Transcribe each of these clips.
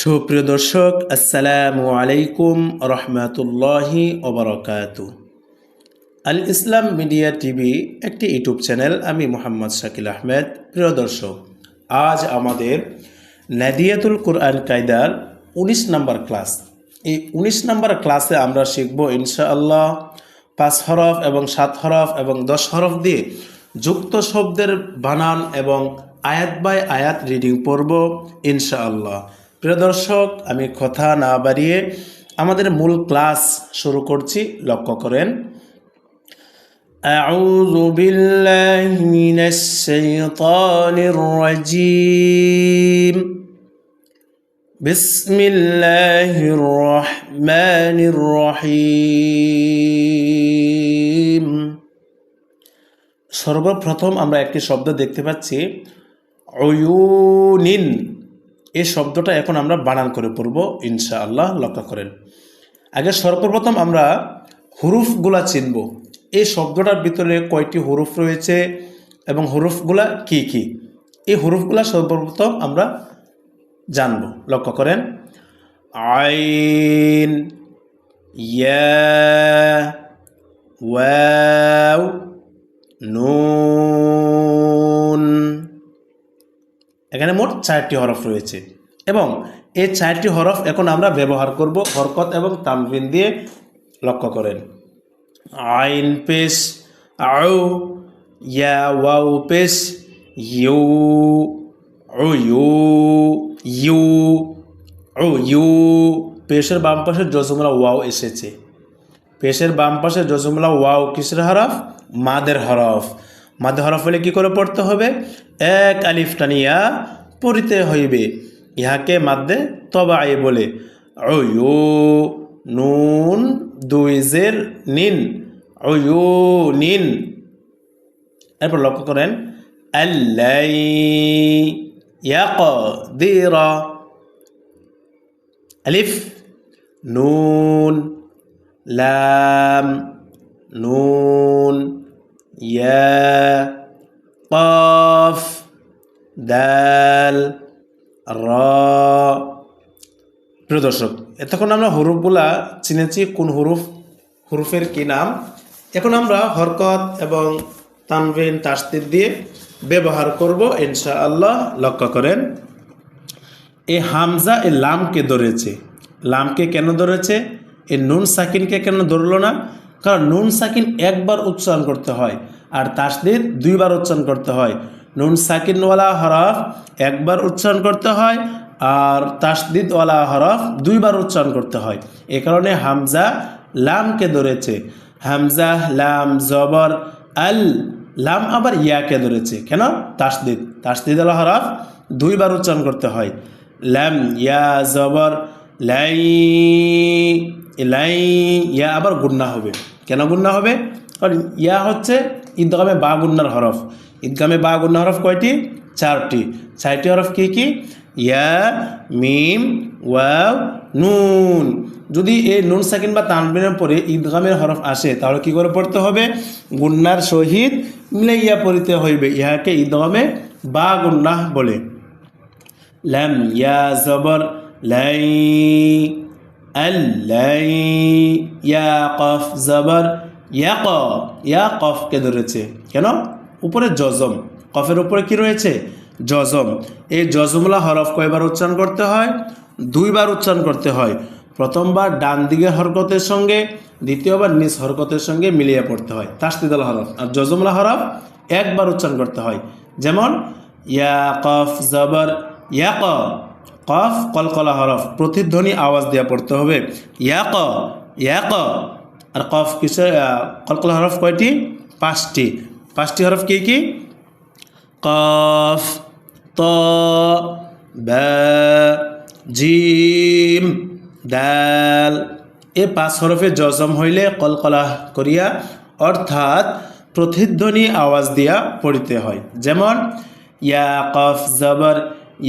সুপ্রিয় দর্শক, আসসালামু আলাইকুম রহমতুল্লাহি ওবরকাত আল ইসলাম মিডিয়া টিভি একটি ইউটিউব চ্যানেল, আমি মোহাম্মদ শাকিল আহমেদ। প্রিয় দর্শক, আজ আমাদের নাদিয়াতুল কোরআন কায়দার উনিশ নম্বর ক্লাস। এই উনিশ নম্বর ক্লাসে আমরা শিখব ইনশাআল্লাহ পাঁচ হরফ এবং সাত হরফ এবং দশ হরফ দিয়ে যুক্ত শব্দের বানান এবং আয়াত বাই আয়াত রিডিং পড়ব ইনশাআল্লাহ। প্রিয় দর্শক আমি কথা না বাড়িয়ে আমাদের মূল ক্লাস শুরু করছি লক্ষ্য করেন أعوذ بالله من الشيطان الرجيم بسم الله الرحمن الرحيم সর্বপ্রথম আমরা একটি শব্দ দেখতে পাচ্ছি অয়ুনিন এই শব্দটা এখন আমরা বানান করে পড়ব, ইনশাআল্লাহ লক্ষ্য করেন। আগে সর্বপ্রথম আমরা হুরুফগুলা চিনব। এই শব্দটার ভিতরে কয়টি হুরুফ রয়েছে এবং হুরুফগুলা কি কি? এই হুরুফগুলা সর্বপ্রথম আমরা জানব, লক্ষ্য করেন। আইন, ইয়া, ওয়াও, নুন এখানে মোট চারটি হরফ রয়েছে। এবং এই চারটি হরফ এখন আমরা ব্যবহার করব হরকত এবং তামবিন দিয়ে লক্ষ্য করেন। আইন পেস আউ, ইয়া ওয়াউ পেস ইউ ও ইউ ইউ ও ইউ। পেশের বাম পাশে জজমলা ওয়াও এসেছে। পেশের বাম পাশে জজমলা ওয়াও কিসের হরফ? মাদের হরফ। মাদের হরফ হলে কী করে পড়তে হবে? এক আলিফ টানিয়া পড়িতে হইবে। ইহাকে মাদ্দে তবাই বলে। অয়ু, নুন, দুই জের, নিন। অয়ু, নিন। এরপর লক্ষ্য করেন। আলিফ, নুন, লাম, নুন ইয়া قاف দাল র প্রিয় দর্শক এতক্ষণ আমরা হরুফগুলা চিনেছি কোন হরুফ হরুফের কি নাম এখন আমরা হরকত এবং তানবিন তাস্তির দিয়ে ব্যবহার করব ইনশা আল্লাহ লক্ষ্য করেন এই হামজা এই লামকে ধরেছে লামকে কেন ধরেছে এই নুন সাকিনকে কেন ধরলো না কারণ নুন সাকিন একবার উচ্চারণ করতে হয় আর তাসদিদ দুইবার উচ্চারণ করতে হয়। নুন সাকিনওয়ালা হরফ একবার উচ্চারণ করতে হয় আর তাসদিদওয়ালা হরফ দুইবার উচ্চারণ করতে হয়। এ কারণে হামজা লামকে ধরেছে। হামজা, লাম, জবর, আল, লাম আবার ইয়াকে ধরেছে। কেন? তাসদিদ তাসদিদ তাসদিদওয়ালা হরফ দুইবার উচ্চারণ করতে হয়। লাম, ইয়া, জবর, লাই লাই ইয়া আবার গুন্না হবে। কেন গুন্না হবে? কারণ ইয়া হচ্ছে ঈদগামে বা গুন্নার হরফ। ঈদগামে বা গুন্না হরফ কয়টি? চারটি। চারটি হরফ কী কী? ইয়া, মিম, ওয়াও, নুন। যদি এই নুন, সাকিন বা তানবিনের পরে ঈদগামের হরফ আসে, তাহলে কি করে পড়তে হবে? গুন্নার সহিত মিলে ইয়া পড়িতে হইবে। ইহাকে ঈদগামে বা গুন্না বলে। লাম, ইয়া, জবর, লাই। ইয়া কফ জবর ইয়া ক ইয়া ধরেছে। কেন? উপরে জজম। কফের উপরে কি রয়েছে? জজম। এই জজমলা হরফ কয়বার উচ্চারণ করতে হয়? দুইবার উচ্চারণ করতে হয়। প্রথমবার ডান দিকের হরকতের সঙ্গে, দ্বিতীয়বার নিজ হরকতের সঙ্গে মিলিয়ে পড়তে হয়। তাস্তিদাল হরফ। আর জজমলা হরফ একবার উচ্চারণ করতে হয়। যেমন ইয়া কফ জবর ইয়া ক কফ, কলকলা হরফ, প্রতিধ্বনি আওয়াজ দিয়ে পড়তে হবে। ইয়া ক ইয়া ক আর কফ কিসের কলকলা হরফ কয়টি? পাঁচটি। পাঁচটি হরফ কি কি? কফ, ত জিম, দাল। এ পাঁচ হরফে জজম হইলে কলকলা করিয়া অর্থাৎ প্রতিধ্বনি আওয়াজ দিয়া পড়িতে হয়। যেমন ইয়া কফ জবর,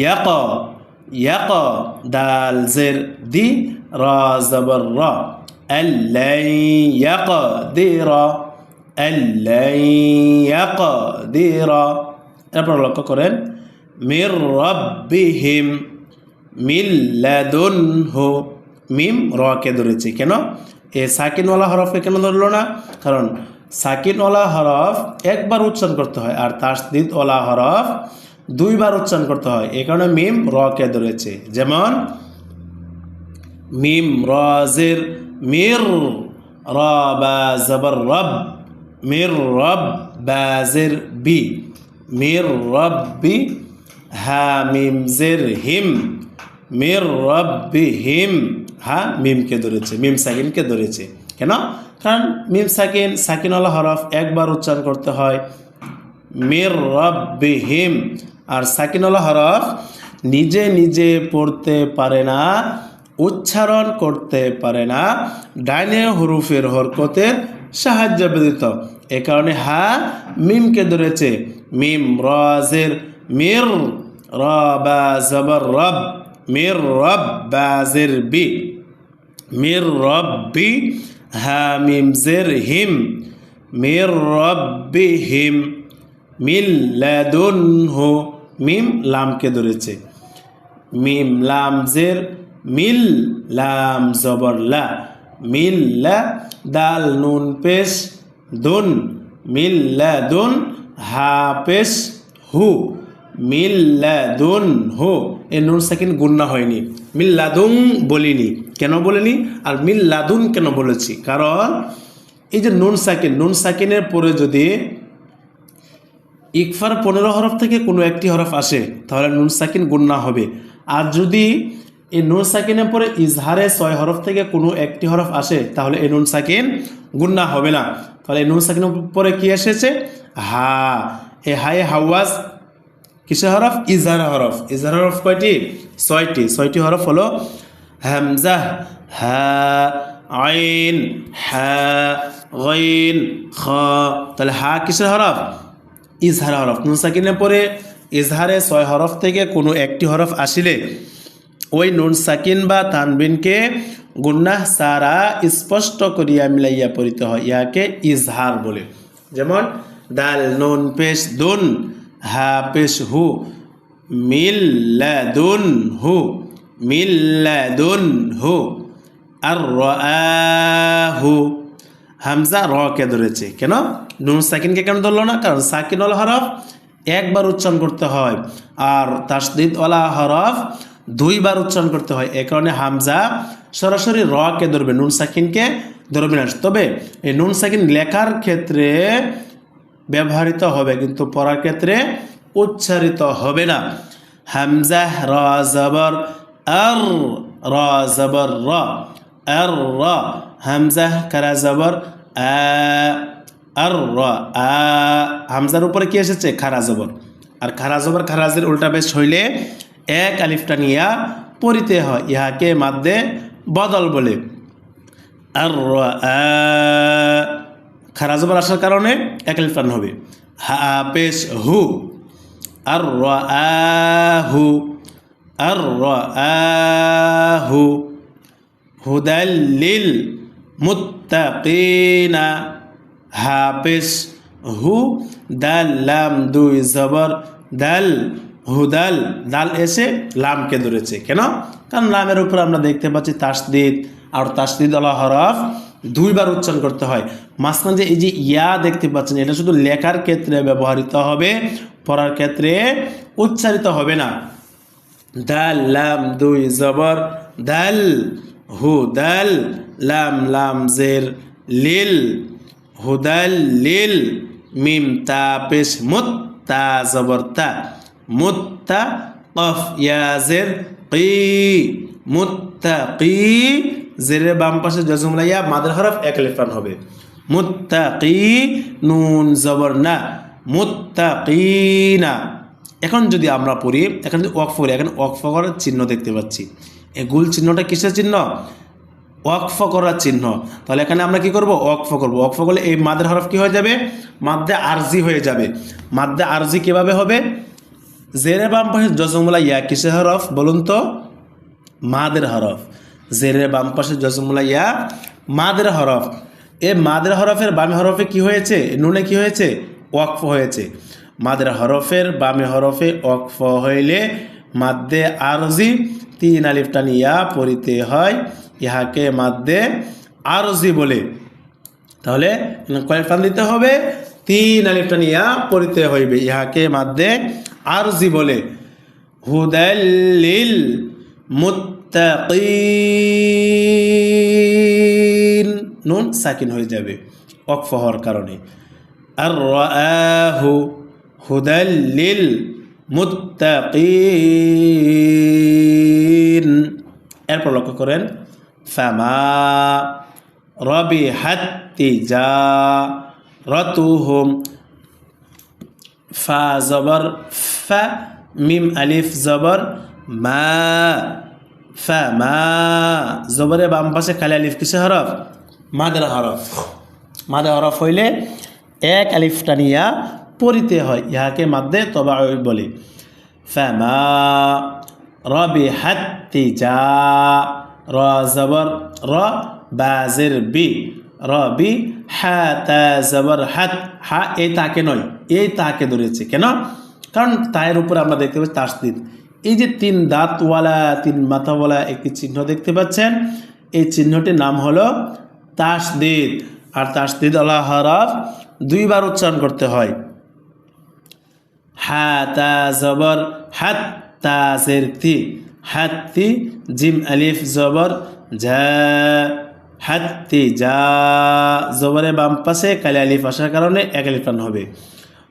ইয়াক ইয়াক দাল জের দি র জবর র। ইয়াক দি র। ইয়াক দি র। এরপর লক্ষ্য করেন, মির রব্বিহিম মিল্লাদুন হো মিম রকে ধরেছে। কেন? এ সাকিনওয়ালা হরফকে কেন ধরলো না? কারণ সাকিনওয়ালা হরফ একবার উচ্চারণ করতে হয়, আর তাসদিদওয়ালা হরফ দুইবার উচ্চারণ করতে হয়। এই কারণে মিম রকে ধরেছে। যেমন, মিম রাজের মির রবা জবর রব, মির রব বাজের বি, মির রব্বি হা মিম জের হিম, মির রব্বি হিম, হা মিমকে ধরেছে, মিম সাকিনকে ধরেছে। কেন? কারণ মিম সাকিন সাকিনওয়ালা হরফ, একবার উচ্চারণ করতে হয়। মির রব্বি হিম আর সাকিনওয়ালা হরফ। নিজে নিজে পড়তে পারে না, উচ্চারণ করতে পারে না, ডাইনে হরুফের হরকতের সাহায্য ব্যতীত। এ কারণে হা মিমকে ধরেছে। মিম রাজের। মির রবা জবর রব। মির রব বাজের বি। মির রব্বি হা মিম জের হিম। মির রব্বি হিম মিল লাদুন হো, মিম লামকে ধরেছে। মিম লাম জের, মিল লাম জবর লা। মিল লা, দাল নুন পেশ, দুন। মিল লা দুন হা পেশ, হু। মিল লা দুন হু, এ নুন সেকেন্ড গুন্না হয়নি। মিল্লাদুন বলিনি, কেন বলিনি? আর মিল্লাদুন কেন বলেছি? কারণ এই যে নুন সাকিন, নুন সাকিনের পরে যদি ইকফার পনেরো হরফ থেকে কোনো একটি হরফ আসে, তাহলে নুন সাকিন গুন্না হবে। আর যদি এই নুন সাকিনের পরে ইজহারে ছয় হরফ থেকে কোনো একটি হরফ আসে, তাহলে এই নুন সাকিন গুন্না হবে না। তাহলে এই নুন সাকিনের পরে কি এসেছে? হা। এ হাই হাওয়াজ, কিসের হরফ? ইজহার হরফ। ইজহার হরফ কয়টি? ছয়টি। ছয়টি হরফ হলো হামজা, হা, আইন, হা, গইন, খ। তাহলে হা কিসের হরফ? ইজহার হরফ। নুন সাকিনের পরে ইজহারে ছয় হরফ থেকে কোনো একটি হরফ আসিলে ওই নুন সাকিন বা তানবিনকে গুন্নাহ সারা স্পষ্ট করিয়া মিলাইয়া পড়িতে হয়। ইয়াকে ইজহার বলে। যেমন দাল নুন, পেশ, দুন, হা, পেশ, হু মিল্লাদুন হু মিল্লাদুন হু, আর হু, হামজা, র কে ধরেছে। কেন? নুন সাকিনকে কেন ধরলো না? কারণ সাকিনওয়ালা হরফ একবার উচ্চারণ করতে হয় আর তাসদিদওয়ালা হরফ দুইবার উচ্চারণ করতে হয়। এ কারণে হামজা সরাসরি র কে ধরবে, নুন সাকিনকে ধরবে না। তবে এই নুন সাকিন লেখার ক্ষেত্রে ব্যবহৃত হবে, কিন্তু পড়ার ক্ষেত্রে উচ্চারিত হবে না। হামজা র, জবর, আর, র, জবর, র, আর, র। হামজা কারা জবর? আ আর র আ হামজার উপরে কি এসেছে? খারা জবর। আর খারা জবর খারাজের উল্টা বেশ হইলে এক আলিফটা নিয়া পড়িতে হয়। ইহাকে মাদ্দে বদল বলে। আর র আ খারা জবর আসার কারণে এক আলিফ টান হবে। হা, পেশ, হু। আর র আহু আর র আহু হুদাল্লিল মুত্তাকিনা। হাফেজ হু, দাল, লাম, দুই, জবর, দাল হুদাল দাল এসে লামকে ধরেছে। কেন? কারণ লামের উপর আমরা দেখতে পাচ্ছি তাসদিদ আর তাসদিদ আল্লাহ হরফ দুইবার উচ্চারণ করতে হয়। মাঝখানে যে এই যে ইয়া দেখতে পাচ্ছেন, এটা শুধু লেখার ক্ষেত্রে ব্যবহৃত হবে, পড়ার ক্ষেত্রে উচ্চারিত হবে না। দাল, লাম, দুই, জবর, দাল, হু, দাল, লাম লাম, জের, লিল হুদাল লিল মিম তা পেশ মুত্তা জবর তা মুত্তা কফ ইয়াজের কি। মুত্তা কি। জেরের বাম পাশে জজমলা ইয়া, মাদের হরফ এক লেফান হবে। মুত্তাকি নুন জবর না। মুত্তাকিনা এখন যদি আমরা পড়ি, এখন যদি ওয়াকফ করি, এখন ওয়াকফ করার চিহ্ন দেখতে পাচ্ছি। এই গুল চিহ্নটা কিসের চিহ্ন? ওয়াকফ করার চিহ্ন। তাহলে এখানে আমরা কি করব? ওয়াকফ করব। ওয়াকফ করলে এই মাদের হরফ কি হয়ে যাবে? মাদ্দে আরজি হয়ে যাবে। মাদ্দে আরজি কীভাবে হবে? জেরে বাম পাশে জজমুলা ইয়া কিসের হরফ বলুন তো? মাদের হরফ। জেরে বাম পাশে জজমুলা ইয়া মাদের হরফ। এ মাদের হরফের বামে হরফে কি হয়েছে? নুনে কি হয়েছে? ওয়াকফ হয়েছে। মাদের হরফের বামে হরফে ওয়াকফ হইলে মাদ্দে আরজি তিন আলিফ টানিয়া পড়িতে হয়। ইহাকে মাদ্দে আরজি বলে। তাহলে কয়েক টান দিতে হবে, তিন আলিফ টানিয়া পড়িতে হইবে, ইহাকে মাদ্দে আরজি বলে। মুত্তাকিন। নুন সাকিন হয়ে যাবে অক্ফ হওয়ার কারণে। আর রাহু হুদাল্লিল মুত্তাকিন। এরপর লক্ষ্য করেন ফামা রবি হাত্তি যা রতুহুম ফা জবর ফা মিম আলিফ জবর মা ফা মা জবরে বাম পাশে খালি আলিফ কিসে হরফ? মাদের হরফ। মাদের হরফ হইলে এক আলিফ টানিয়া পড়িতে হয়। ইহাকে মাদ্দে তবা বলে। ফামা রবি হাত্তি যা র জবর র বাজের বি রবি হা তা জবর হাত, হা এই তাকে নয়, এই তাকে ধরেছে। কেন? কারণ তায়ের উপরে আমরা দেখতে পাচ্ছি তাসদিদ। এই যে তিন দাঁতওয়ালা, তিন মাথাওয়ালা একটি চিহ্ন দেখতে পাচ্ছেন, এই চিহ্নটির নাম হলো তাসদিদ। আর তাসদিদ আল্লাহ হরফ দুইবার উচ্চারণ করতে হয়। হা তা জবর হাত তা জের তি। হাত্তি, জিম আলিফ, জবর ঝা হাত্তি যা জবরে বাম পাশে, কালি আলিফ আসার কারণে এক আলিফ টান হবে।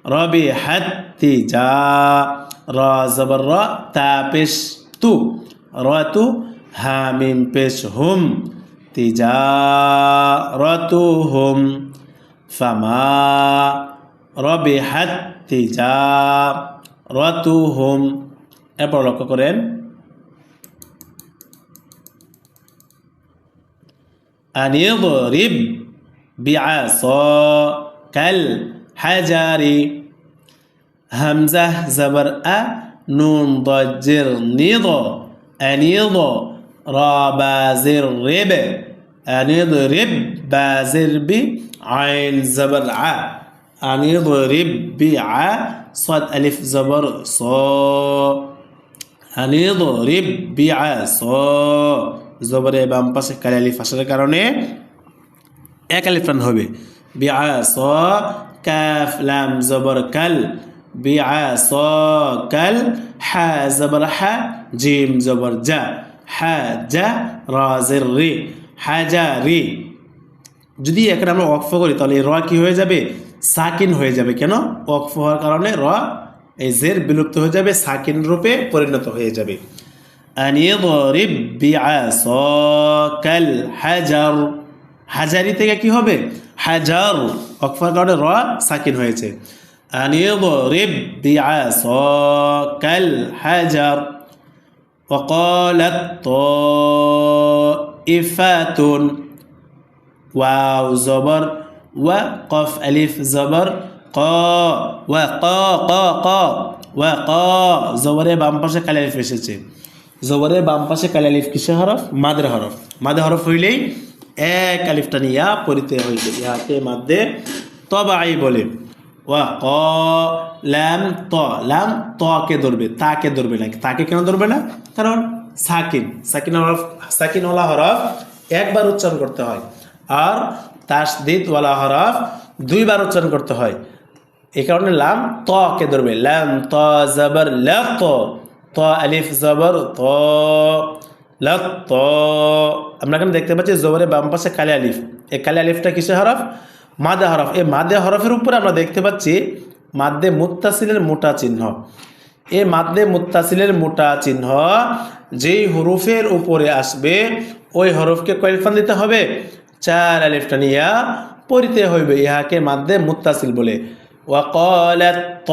রবি, হাত্তি যা র, জবর, র, তা, পেশ, তু। র তু হামিম, পেশ, হুম। তিজা রতু, হুম। ফামা, রবি, হাত্তি যা রতু, হুম। এরপর লক্ষ্য করেন। أن يضرب بعصاك الحجر همزة زبر أ نون ضجر نض أن يض را بازر رب. أن يضرب بازر ب عين زبر ع. أن يضرب بع صاد ألف زبر صا أن يضرب بعصا. জবরে বাম পাশে কালি আলিফ আসার কারণে এক আলিফ টান হবে। বিআ স কাফ জবর কাল বিআ স কাল হা জবর হা, জিম জবর জা, হা জা রাজের রি হাজা রি। যদি এখানে আমরা ওয়াকফ করি, তাহলে র কি হয়ে যাবে? সাকিন হয়ে যাবে। কেন? ওয়াকফ হওয়ার কারণে র এই জের বিলুপ্ত হয়ে যাবে, সাকিন রূপে পরিণত হয়ে যাবে। أن يضرب بعصاك الحجر. হাজারি থেকে কি হবে? হাজার অকফার কারণে র সাকিন হয়েছে। أن يضرب بعصاك الحجر. وقالت طائفة. واو زبر. وقف ألف زبر. قا. وقا. قا. قا. وقا. زبر বাম পাশে কালে এসেছে জবরের বাম পাশে কালি আলিফ কিসে হরফ? মাদের হরফ। মাদে হরফ হইলেই এক আলিফটা নিয়া পড়িতে হইবে। ইহাকে মাদ্দে তবাই বলে। ওয়া, ক ল্যাম ত। ল্যাম তকে ধরবে। তাকে ধরবে না তাকে কেন ধরবে না? কারণ সাকিন। সাকিন হরফ সাকিন ওলা হরফ একবার উচ্চারণ করতে হয়। আর তাসদিদ ওয়ালা হরফ দুইবার উচ্চারণ করতে হয়। এই কারণে লাম তকে ধরবে। ল্যাম ত, জবর, ল ত ত আলিফ জবর ত লাক ত। আমরা এখানে দেখতে পাচ্ছি জবরের বাম পাশে কালে আলিফ। এই কালে আলিফটা কিসের হরফ? মাদে হরফ। এই মাদে হরফের উপরে আমরা দেখতে পাচ্ছি মাদ্দে মুত্তাসিলের মোটা চিহ্ন। এ মাদ্দে মুত্তাসিলের মোটা চিহ্ন যেই হরুফের উপরে আসবে, ওই হরফকে কয়েলফান দিতে হবে? চার আলিফটা নিয়া পড়িতে হইবে, ইহাকে মাদ্দে মুত্তাসিল বলে। ওয়াকল ত।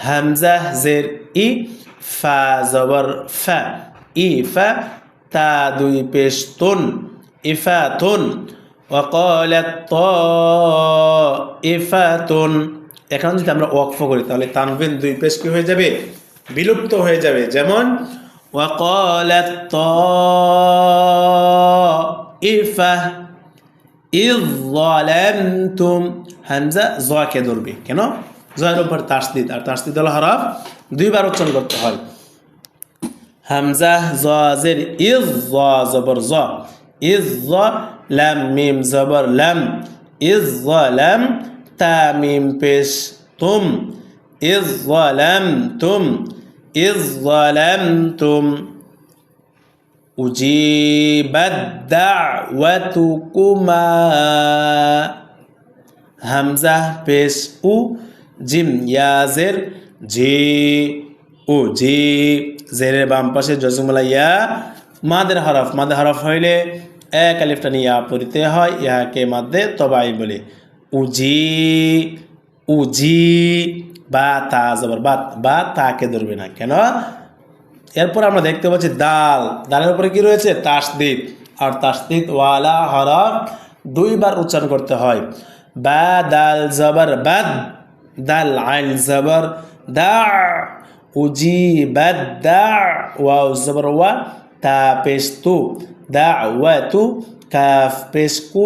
হামজা জের ই ফা জবর ফা ইফা তা দুই পেশ তুন ইফা তুন ওয়াকলাত ত ইফা তুন এখন যদি আমরা ওয়াকফ করি তাহলে তানবিন দুই পেশ কি হয়ে যাবে বিলুপ্ত হয়ে যাবে যেমন ওয়াকলাত ত ইফা ইজ হামজা জকে ধরবে কেন জয়ের উপর তাসদিদ আর তাসদিদ হলো হরফ দুইবার উচ্চারণ করতে হয়। হামজা জের ইজ জবর, জ। ইজ লাম, মিম, জবর, লাম। ইজ লাম, তা, মিম, পেশ, তুম। ইজ লাম, তুম। ইজ লাম, তুম। উজিবাদ দাওয়াতুকুমা। হামজা, পেশ, উ। জিম, ইয়াজের জি ও জি, জেরের বাম পাশে জজমলা ইয়া, মাদের হরফ। মাদের হরফ হইলে এক আলিফটা ইয়া পড়িতে হয়, ইহাকে মাদে তবাই বলে। উজি উজি বা, তা জবর। বা বা, তাকে ধরবে না। কেন? এরপর আমরা দেখতে পাচ্ছি দাল। দালের উপরে কি রয়েছে? তাসদিদ। আর তাসদিদ ওয়ালা হরফ দুইবার উচ্চারণ করতে হয়। বা, দাল জবর, বাদ। দাল আইন জবর দা উজি বাদ দা ওয়াও জবর ওয়া তা পেশ তু দা ওয়া তু কাফ পেশ কু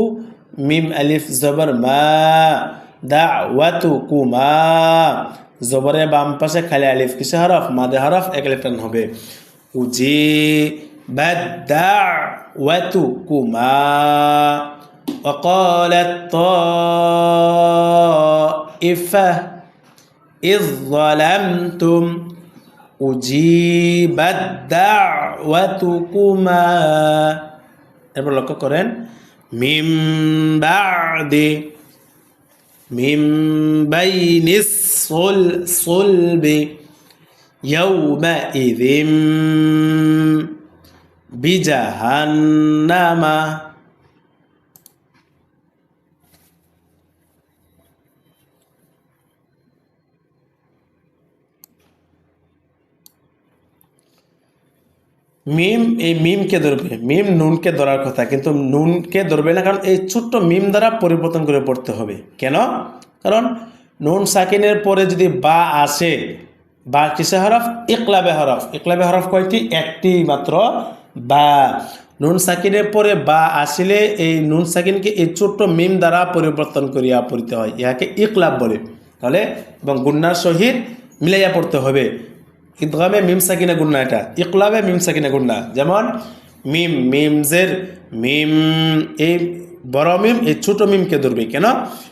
মিম আলিফ জবর মা দা ওয়া তু কুমা জবরের বাম পাশে খালি আলিফ কিসে হরফ মাদে হরফ এক লেটার হবে উজি বাদ্দা ওয়াতু কুমা وقالت طائفة إذ ظلمتم أجيبت دعوتكما এরপর লক্ষ্য করেন মিম বাদে من بين الصلب يومئذ بجهنم মিম, এই মিমকে ধরবে। মিম নুনকে ধরার কথা, কিন্তু নুনকে ধরবে না, কারণ এই ছোট্ট মিম দ্বারা পরিবর্তন করে পড়তে হবে। কেন? কারণ নুন সাকিনের পরে যদি বা আসে, বা কিসে হরফ? ইকলাবে হরফ। ইকলাবে হরফ কয়টি? একটি মাত্র বা। নুন সাকিনের পরে বা আসিলে এই নুন সাকিনকে এই ছোট্ট মিম দ্বারা পরিবর্তন করিয়া পড়তে হয়। ইহাকে ইকলাব বলে। তাহলে এবং গুন্নার সহিত মিলাইয়া পড়তে হবে। ইদগামে মিম সাকিনা গুন্না এটা। ইকলাবে মিম সাকিনা গুন্না। যেমন মিম, মিমজের মিম, এই বড় মিম, এই ছোট মিমকে ধরবে। কেন?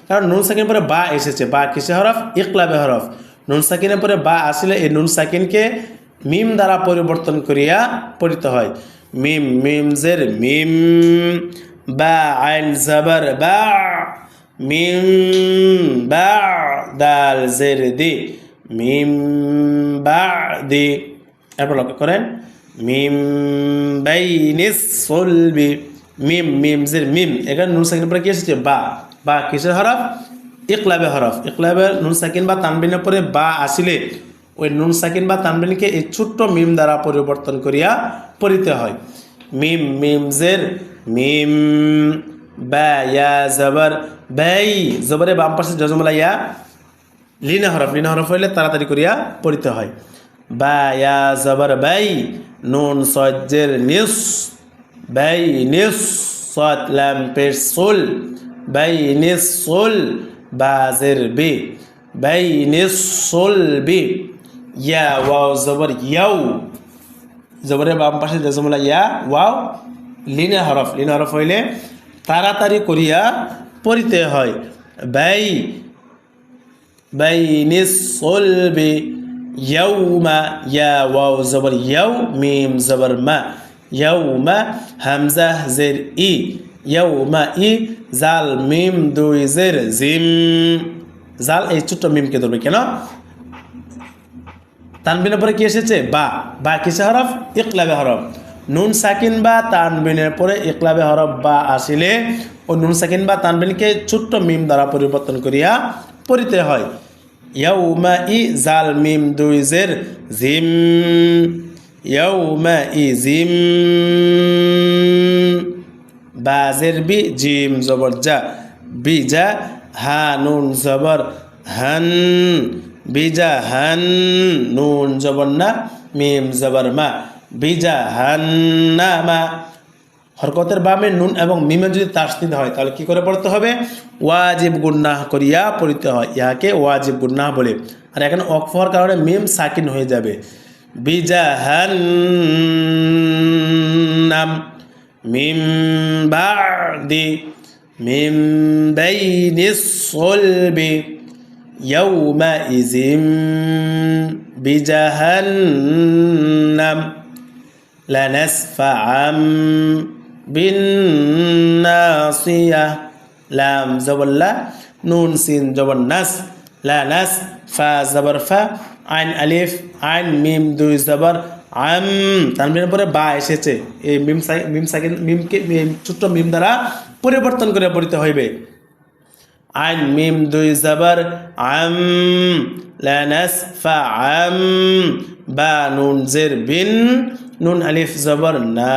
কারণ নুন সাকিনের পরে বা এসেছে। বা কিসে হরফ? ইকলাবে হরফ। নুন সাকিনের পরে বা আসলে এই নুন সাকিনকে মিম দ্বারা পরিবর্তন করিয়া পড়িতে হয়। মিম, মিমজের মিম, বা আইন জাবার বা, মিম, বা, দাল, জের, দি। মিম বাদি। এরপর লক্ষ্য করেন, মিম বাইনিস সলবি। মিম মিম, জের, মিম। এখানে নুন সাকিনের পরে কি এসেছে? বা। বা কিসের হরফ? ইকলাবে হরফ। ইকলাবে নুন সাকিন বা তানবিনের পরে বা আসিলে ওই নুন সাকিন বা তানবিনকে এই ছোট্ট মিম দ্বারা পরিবর্তন করিয়া পড়িতে হয়। মিম মিম, জের, মিম, বা, ইয়া, জবর, বাই। জবরে বাম পাশে জজমলা ইয়া লিনা হরফ লিনা হরফ হইলে তাড়াতাড়ি করিয়া পড়িতে হয়। বা, ইয়া, জবর, বাই, নুন সজ্জের নিস, বাই, নিস সৎ লাম, পেশ, সুল, বাই, নিস, সুল বাজের বি, বাই, নিস, সুল, বি, ইয়া, ওয়াও, জবর, ইয়াও, জবরের বাম পাশে জজমলা ইয়া, ওয়াও লিনা হরফ লিনা হরফ হইলে তাড়াতাড়ি করিয়া পড়িতে হয়। বাই বাইনিস সলবে ইয়াউমা ইয়া ওয়াও জবর ইয়াউ মিম জবর মা ইয়াউমা হামজা জের ই ইয়াউমা ই জাল মিম দুই জের জিম জাল এই ছোট্ট মিমকে ধরবে কেন তানবিনের পরে কি এসেছে বা বা হরফ ইকলাবে হরফ নুন সাকিন বা তানবিনের পরে ইকলাবে হরফ বা আসিলে ও নুন সাকিন বা তানবিনকে ছোট্ট মিম দ্বারা পরিবর্তন করিয়া পরিতে হয় ইয়াউমা ই জাল মিম দুই জের জিম ইয়াউমা ই জিম বাজের বি জিম জবর যা বিজা হা নুন জবর হান বিজা হান নুন জবর না মিম জবর মা বিজা হান না মা হরকতের বামে নুন এবং মিমে যদি তাসদিদ হয় তাহলে কি করে পড়তে হবে ওয়াজিব গুন্নাহ করিয়া পড়িতে হয় ইহাকে ওয়াজিব গুন্নাহ বলে আর এখানে অক্ফ হওয়ার কারণে মিম সাকিন হয়ে যাবে বিজাহান্নাম মিম বাদি মিম বাইনিস সলবি يومئذ بجهنم لنسفعا বিন নাসিয়া লাম জবল্লা নুন সিন জবর নাস লা নাস ফা জবর ফা আইন আলিফ আইন মিম দুই জবর আম তানবিনের পরে বা এসেছে। এই মিম মিম সাইকেল মিমকে ছোট্ট মিম দ্বারা পরিবর্তন করে পড়িতে হইবে। আইন, মিম, দুই, জবর, আম লানাস ফা, আম, বা, নুন, জের, বিন, নুন, আলিফ, জবর, না।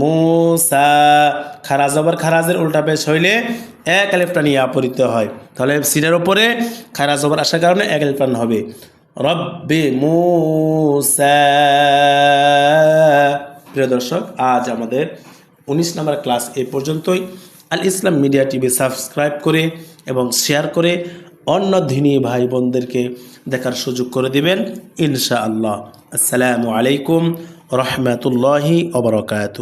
মুসা খারাজ জবর খারাজের উল্টা পেশ হইলে এক টান ইয়া পড়িতে হয়। তাহলে সিনের ওপরে খারাজ জবর আসার কারণে এক টান হবে। রব্বি মুসা। প্রিয় দর্শক, আজ আমাদের উনিশ নম্বর ক্লাস এ পর্যন্তই। Al Islam media TV subscribe করে এবং শেয়ার করে অন্য ধিনী ভাই বোনদেরকে দেখার সুযোগ করে দিবেন, ইনশাআল্লাহ। আসসালামু আলাইকুম, রহমতুল্লাহি অবরকাত